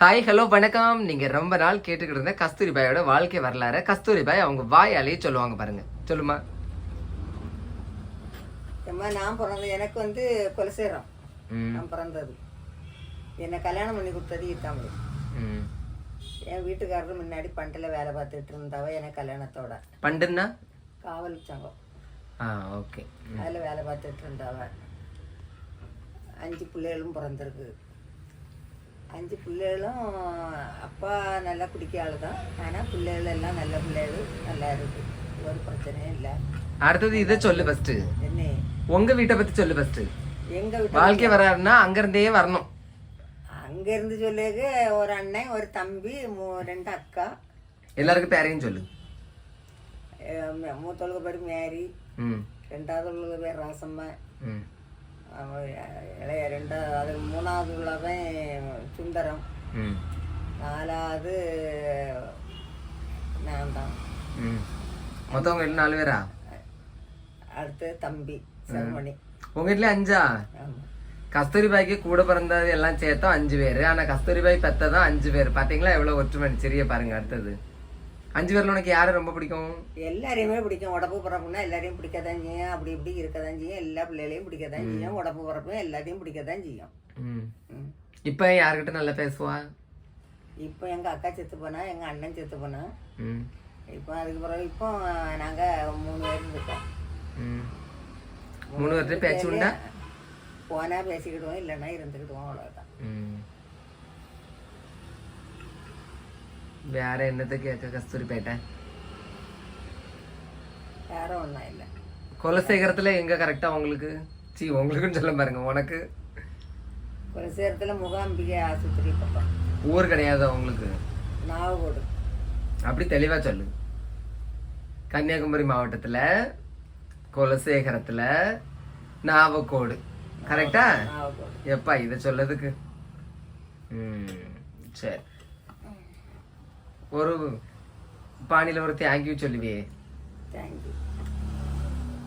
Hi hello வணக்கம். நீங்க ரொம்ப நாள் கேட்டுக்கிட்டு இருந்த கஸ்தூரி பாயோட வாழ்க்கை வரலாறு. கஸ்தூரி பாய் அவங்க வாயாலேயே சொல்லுவாங்க பாருங்க. சொல்லுமா? அம்மா நான் பிறந்தது எனக்கு வந்து குலசேரம். நான் பிறந்தது. என்னை கல்யாணம் பண்ணி கொடுத்தது ஈத்தாமலை. என் வீட்டுக்காரர் முன்னாடி பண்டில் வேலை பார்த்துட்டு இருந்தவ எனக்கு கல்யாணத்தோட. பண்டுன்னா? காவல் சங்கம். ஆ ஓகே. அதில் வேலை பார்த்துட்டு இருந்தவ. அஞ்சு பிள்ளைகளும் பிறந்திருக்கு. அஞ்சு பிள்ளைகளும் அப்பா நல்லா குடிக்க ஆளு தான் ஆனால் பிள்ளைகள் எல்லாம் நல்ல பிள்ளைகள் நல்லா இருக்கு. ஒரு பிரச்சனையும் இல்லை. அடுத்தது இதை சொல்லு ஃபர்ஸ்ட் என்ன? உங்க வீட்டை பத்தி சொல்லு ஃபர்ஸ்ட் எங்கள் வீட்டு வாழ்க்கை வராருன்னா அங்க இருந்தே வரணும். அங்கேருந்து சொல்லியது ஒரு அண்ணன் ஒரு தம்பி ரெண்டு அக்கா. எல்லாருக்கும் பேரையும் சொல்லு. மூத்தவளுக்கு பேர் மேரி. ரெண்டாவது உள்ளது பேர் ராசம்மா. இளைய ரெண்டாவது அது மூணாவது உள்ளவன் சுந்தரம். நாலாவது நான் தான் ம். மொத்தம் உங்க வீட்டுல நாலு பேரா? அடுத்து தம்பி செல்மணி உங்க வீட்டுல அஞ்சா? கஸ்தூரி பாய்க்கு கூட பிறந்தது எல்லாம் சேர்த்தோம் அஞ்சு பேர். ஆனா கஸ்தூரி பாய் பெத்ததான் அஞ்சு பேர். பாத்தீங்களா? எவ்வளவு ஒற்றுமை சிறிய பாருங்க அடுத்தது. அஞ்சு பேர்ல உனக்கு யாரை ரொம்ப பிடிக்கும்? எல்லாரையுமே பிடிக்கும். உடம்பு பிறப்புனா எல்லாரையும் பிடிக்கதான் செய்யும். அப்படி இப்படி இருக்கதான் செய்யும். எல்லா பிள்ளைகளையும் பிடிக்கதான் செய்யும். உடம்பு பிறப்பும் எல்லாத்தையும் பிடிக்கதான் செய்யும். இப்ப யாருக்கிட்ட நல்லா பேசுவா? இப்போ எங்கள் அக்கா செத்து போனா எங்கள் அண்ணன் செத்து போனா. ம். இப்போ அதுக்கு பிறகு இப்போ நாங்கள் மூணு பேர் இருக்கோம் ம். மூணு பேர்கிட்ட பேச்சு உண்டா? போனால் பேசிக்கிடுவோம் இல்லைன்னா இருந்துக்கிடுவோம் அவ்வளோதான் ம். வேற என்னத்தை கேட்க கஸ்தூரி பேட்டை? வேற ஒன்றும் இல்லை. குலசேகரத்துல எங்க கரெக்டா உங்களுக்கு? சி உங்களுக்குன்னு சொல்ல பாருங்க உனக்கு. குலசேரத்தில் முகாம்பிகை ஆஸ்பத்திரி பக்கம். ஊர் கிடையாது உங்களுக்கு? நாவகோடு அப்படி தெளிவா சொல்லு. கன்னியாகுமரி மாவட்டத்துல குலசேகரத்துல நாவக்கோடு. கரெக்டா எப்பா இதை சொல்லதுக்கு? ம் சரி. ஒரு பாணியில ஒரு தேங்க்யூ சொல்லுவியே. தேங்க்யூ